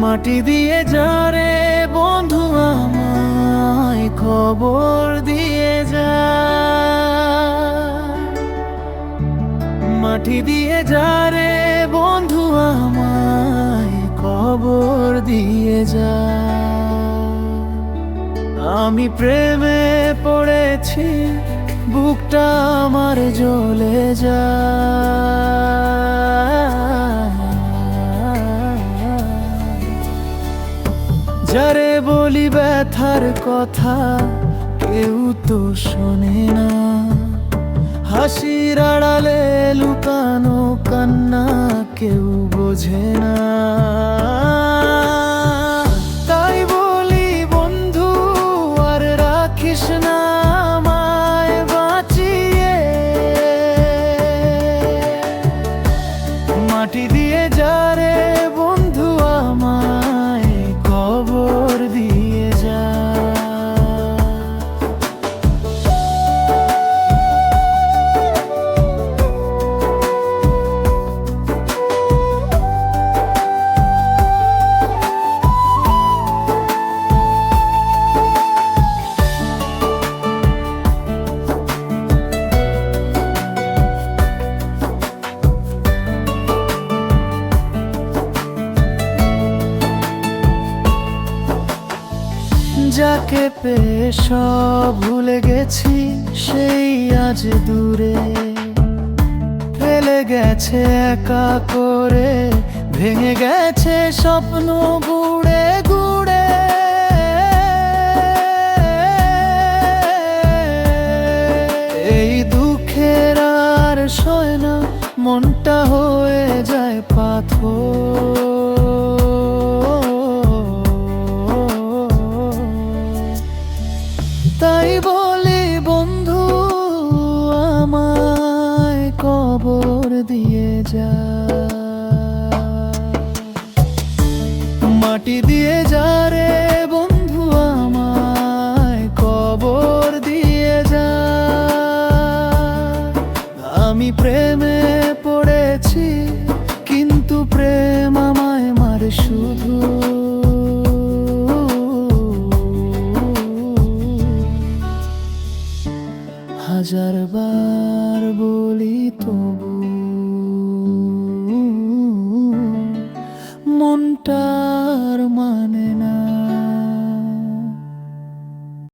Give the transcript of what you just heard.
মাটি দিয়ে যারে, বন্ধু আমায় খবর দিয়ে যা। মাটি দিয়ে যারে, বন্ধু আমায় খবর দিয়ে যা। আমি প্রেমে পড়েছি বুকটা আমার জ্বলে যা যারে বলি ব্যথার কথা কেউ তো শোনে না। হাসির আড়ালে লুকানো কান্না কেউ বোঝে না। তাই বলি বন্ধু, আর রাখিস না। যাকে পেয়ে সব ভুলে গেছি সেই আজ দূরে। ফেলে গেছে একা করে, ভেঙে গেছে স্বপ্ন গুড়ে গুড়ে। এই দুঃখের আর সয় না, মনটা হয়ে যায় পাথর। তাই বলি, বন্ধু, আমায় কবর দিয়ে যা। মাটি দিয়ে যা রে, বন্ধু, আমায় কবর দিয়ে যা। আমি প্রেমে হাজার বার বলি তবু মনটার মানে না।